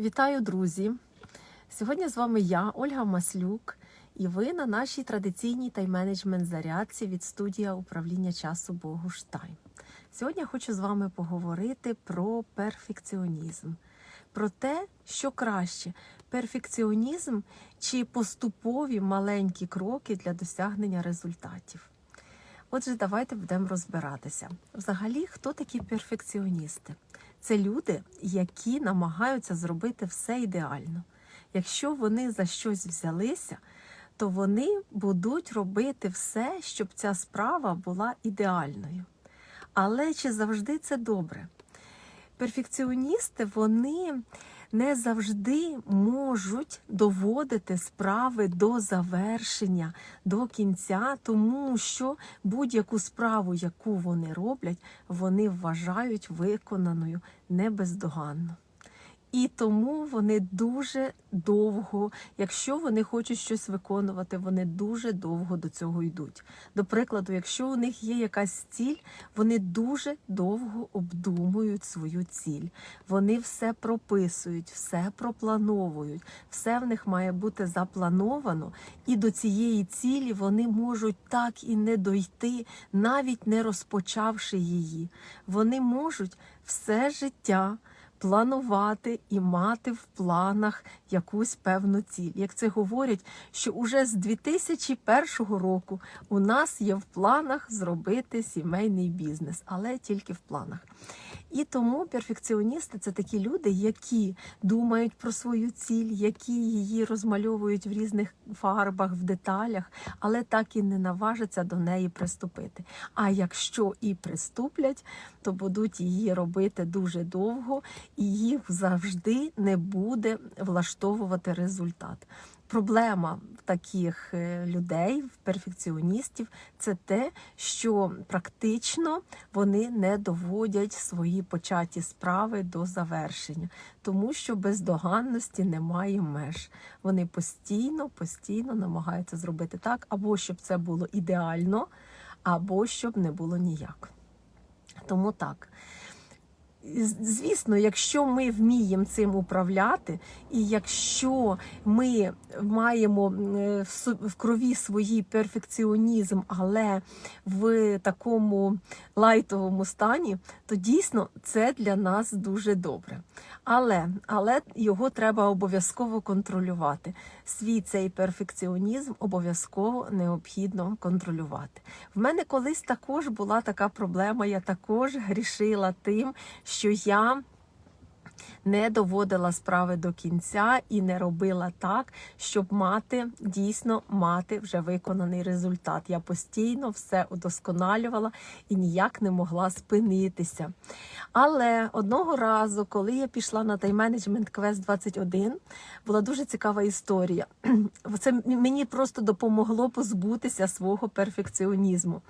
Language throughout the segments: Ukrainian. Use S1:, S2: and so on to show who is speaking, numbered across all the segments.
S1: Вітаю, друзі! Сьогодні з вами я, Ольга Маслюк, і ви на нашій традиційній тайм-менеджмент зарядці від студія управління часу Богуштайм. Сьогодні хочу з вами поговорити про перфекціонізм, про те, що краще перфекціонізм чи поступові маленькі кроки для досягнення результатів. Отже, давайте будемо розбиратися. Взагалі, хто такі перфекціоністи? Це люди, які намагаються зробити все ідеально. Якщо вони за щось взялися, то вони будуть робити все, щоб ця справа була ідеальною. Але чи завжди це добре? Перфекціоністи вони не завжди можуть доводити справи до завершення, до кінця, тому що будь-яку справу, яку вони роблять, вони вважають виконаною не бездоганно. І тому вони дуже довго, якщо вони хочуть щось виконувати, вони дуже довго до цього йдуть. До прикладу, якщо у них є якась ціль, вони дуже довго обдумують свою ціль. Вони все прописують, все проплановують, все в них має бути заплановано, і до цієї цілі вони можуть так і не дойти, навіть не розпочавши її. Вони можуть все життя планувати і мати в планах якусь певну ціль. Як це говорять, що уже з 2001 року у нас є в планах зробити сімейний бізнес, але тільки в планах. І тому перфекціоністи це такі люди, які думають про свою ціль, які її розмальовують в різних фарбах, в деталях, але так і не наважаться до неї приступити. А якщо і приступлять, то будуть її робити дуже довго, і їх завжди не буде влаштовувати результат. Проблема таких е, людей, перфекціоністів, це те, що практично вони не доводять свої початі справи до завершення, тому що бездоганності немає меж. Вони постійно, постійно намагаються зробити так, або щоб це було ідеально, або щоб не було ніяк. Тому так. Звісно, якщо ми вміємо цим управляти, і якщо ми маємо в крові свій перфекціонізм, але в такому лайтовому стані, то дійсно це для нас дуже добре. Але але його треба обов'язково контролювати. Свій цей перфекціонізм обов'язково необхідно контролювати. В мене колись також була така проблема, я також грішила тим що я не доводила справи до кінця і не робила так, щоб мати дійсно мати вже виконаний результат. Я постійно все удосконалювала і ніяк не могла спинитися. Але одного разу, коли я пішла на тайм-менеджмент Квест 21, була дуже цікава історія. Це мені просто допомогло позбутися свого перфекціонізму.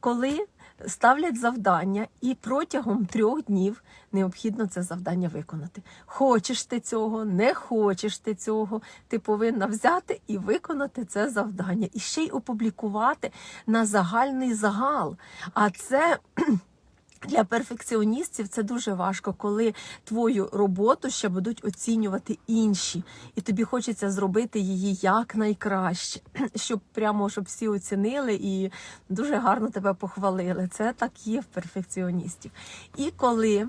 S1: Коли ставлять завдання, і протягом трьох днів необхідно це завдання виконати. Хочеш ти цього, не хочеш ти цього, ти повинна взяти і виконати це завдання, і ще й опублікувати на загальний загал. А це. Для перфекціоністів це дуже важко, коли твою роботу ще будуть оцінювати інші, і тобі хочеться зробити її якнайкраще, щоб прямо щоб всі оцінили і дуже гарно тебе похвалили. Це так є в перфекціоністів. І коли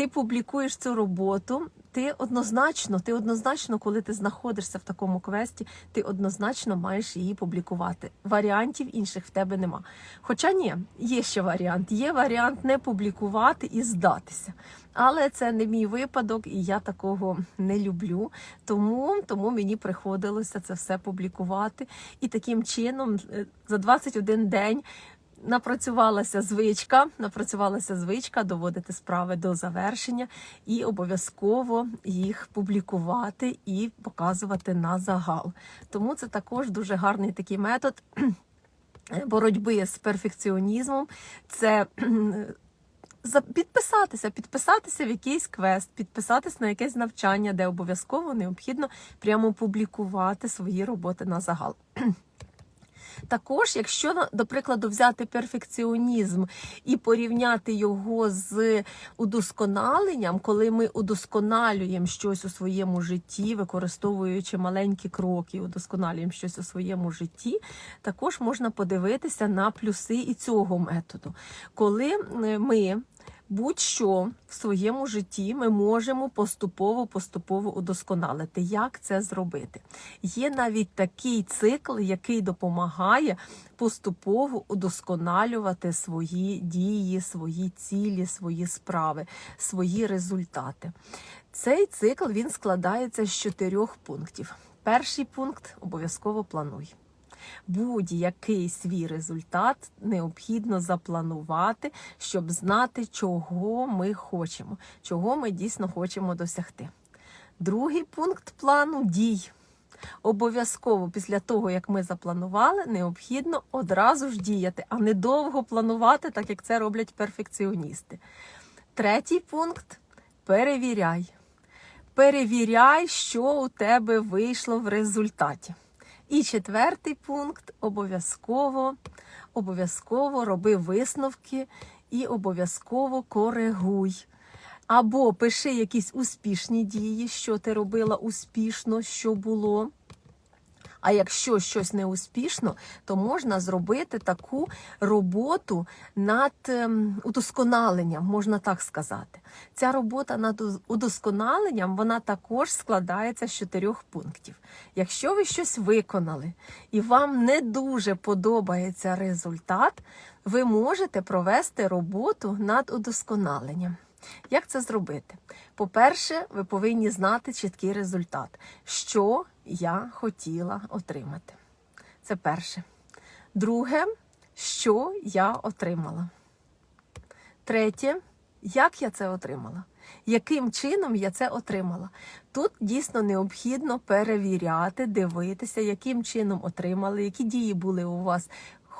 S1: ти публікуєш цю роботу, ти однозначно, ти однозначно, коли ти знаходишся в такому квесті, ти однозначно маєш її публікувати. Варіантів інших в тебе нема. Хоча ні, є ще варіант. Є варіант не публікувати і здатися. Але це не мій випадок, і я такого не люблю. Тому, Тому мені приходилося це все публікувати. І таким чином е, за 21 день напрацювалася звичка, напрацювалася звичка доводити справи до завершення і обов'язково їх публікувати і показувати на загал. Тому це також дуже гарний такий метод боротьби з перфекціонізмом. Це Підписатися, підписатися в якийсь квест, підписатися на якесь навчання, де обов'язково необхідно прямо публікувати свої роботи на загал. Також, якщо, до прикладу, взяти перфекціонізм і порівняти його з удосконаленням, коли ми удосконалюємо щось у своєму житті, використовуючи маленькі кроки, удосконалюємо щось у своєму житті, також можна подивитися на плюси і цього методу. Коли е, ми будь-що в своєму житті ми можемо поступово поступово удосконалити. Як це зробити? Є навіть такий цикл, який допомагає поступово удосконалювати свої дії, свої цілі, свої справи, свої результати. Цей цикл він складається з чотирьох пунктів. Перший пункт обов'язково плануй. Будь-який свій результат необхідно запланувати, щоб знати, чого ми хочемо, чого ми дійсно хочемо досягти. Другий пункт плану дій. Обов'язково після того, як ми запланували, необхідно одразу ж діяти, а не довго планувати, так як це роблять перфекціоністи. Третій пункт перевіряй. Перевіряй, що у тебе вийшло в результаті. І четвертий пункт обов'язково, обов'язково роби висновки і обов'язково коригуй. Або пиши якісь успішні дії, що ти робила успішно, що було. А якщо щось не успішно, то можна зробити таку роботу над ем, удосконаленням, можна так сказати. Ця робота над удосконаленням вона також складається з чотирьох пунктів. Якщо ви щось виконали і вам не дуже подобається результат, ви можете провести роботу над удосконаленням. Як це зробити? По-перше, ви повинні знати чіткий результат, що я хотіла отримати. Це перше. Друге, що я отримала. Третє, як я це отримала? Яким чином я це отримала? Тут дійсно необхідно перевіряти, дивитися, яким чином отримали, які дії були у вас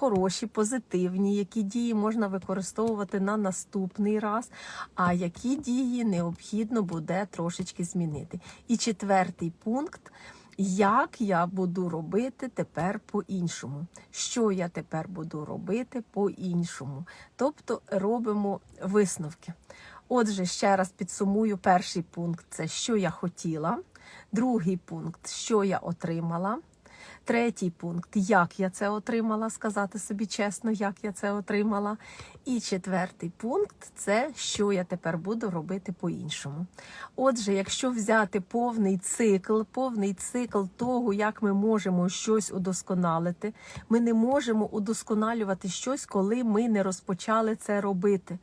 S1: хороші, позитивні, які дії можна використовувати на наступний раз, а які дії необхідно буде трошечки змінити. І четвертий пункт. Як я буду робити тепер по-іншому? Що я тепер буду робити по-іншому? Тобто робимо висновки. Отже, ще раз підсумую: перший пункт це що я хотіла, другий пункт що я отримала. Третій пункт як я це отримала, сказати собі чесно, як я це отримала. І четвертий пункт це що я тепер буду робити по-іншому. Отже, якщо взяти повний цикл, повний цикл того, як ми можемо щось удосконалити, ми не можемо удосконалювати щось, коли ми не розпочали це робити.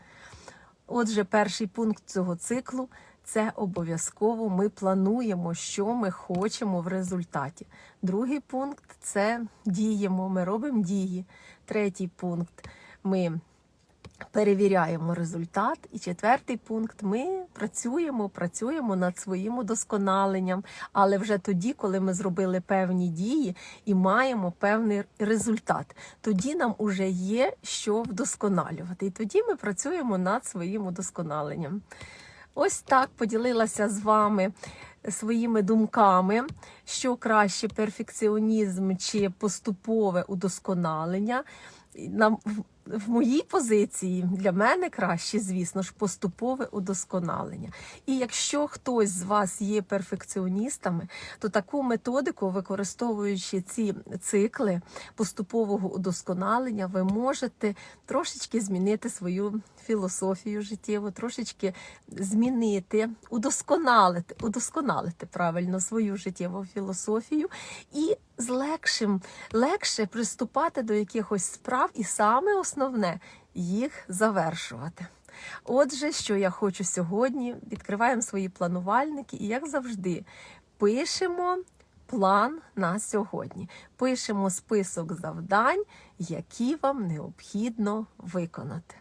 S1: Отже, перший пункт цього циклу це обов'язково ми плануємо, що ми хочемо в результаті. Другий пункт це діємо, ми робимо дії. Третій пункт ми перевіряємо результат. І четвертий пункт ми працюємо, працюємо над своїм удосконаленням, але вже тоді, коли ми зробили певні дії і маємо певний результат, тоді нам уже є що вдосконалювати. І тоді ми працюємо над своїм удосконаленням. Ось так поділилася з вами своїми думками, що краще перфекціонізм чи поступове удосконалення. Нам в- моїй позиції для мене краще, звісно ж, поступове удосконалення. І якщо хтось з вас є перфекціоністами, то таку методику, використовуючи ці цикли поступового удосконалення, ви можете трошечки змінити свою філософію життєву, трошечки змінити, удосконалити, удосконалити правильно свою життєву філософію і з легшим, легше приступати до якихось справ, і саме основне їх завершувати. Отже, що я хочу сьогодні, відкриваємо свої планувальники, і як завжди, пишемо план на сьогодні. Пишемо список завдань, які вам необхідно виконати.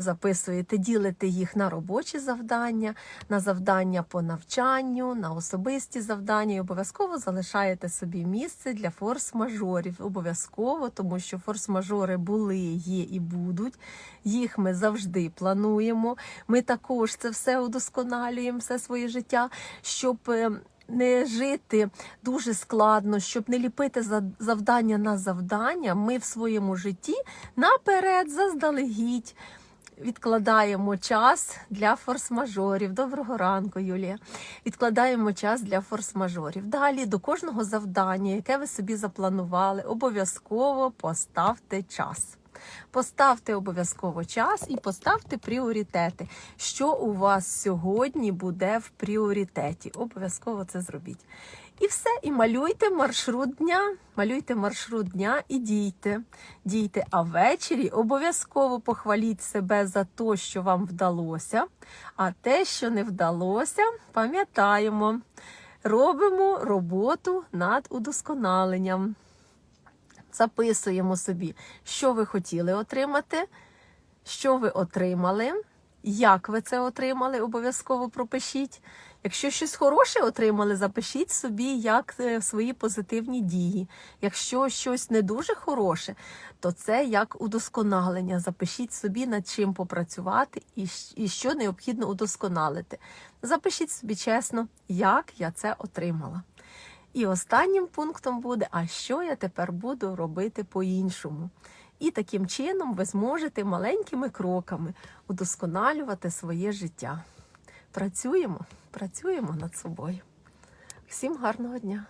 S1: Записуєте, ділите їх на робочі завдання, на завдання по навчанню, на особисті завдання і обов'язково залишаєте собі місце для форс-мажорів. Обов'язково, тому що форс-мажори були, є і будуть. Їх ми завжди плануємо. Ми також це все удосконалюємо, все своє життя, щоб. е, не жити дуже складно, щоб не ліпити завдання на завдання, ми в своєму житті наперед заздалегідь відкладаємо час для форс-мажорів. Доброго ранку, Юлія. Відкладаємо час для форс-мажорів. Далі до кожного завдання, яке ви собі запланували, обов'язково поставте час. Поставте обов'язково час і поставте пріоритети. Що у вас сьогодні буде в пріоритеті? Обов'язково це зробіть. І все, і малюйте маршрут дня. Малюйте маршрут дня і дійте. Дійте. А ввечері обов'язково похваліть себе за те, що вам вдалося. А те, що не вдалося, пам'ятаємо. Робимо роботу над удосконаленням. Записуємо собі, що ви хотіли отримати, що ви отримали, як ви це отримали, обов'язково пропишіть. Якщо щось хороше отримали, запишіть собі як е, свої позитивні дії. Якщо щось не дуже хороше, то це як удосконалення. Запишіть собі над чим попрацювати і що необхідно удосконалити. Запишіть собі чесно, як я це отримала. І останнім пунктом буде: а що я тепер буду робити по-іншому? І таким чином ви зможете маленькими кроками удосконалювати своє життя. Працюємо, працюємо над собою. Всім гарного дня!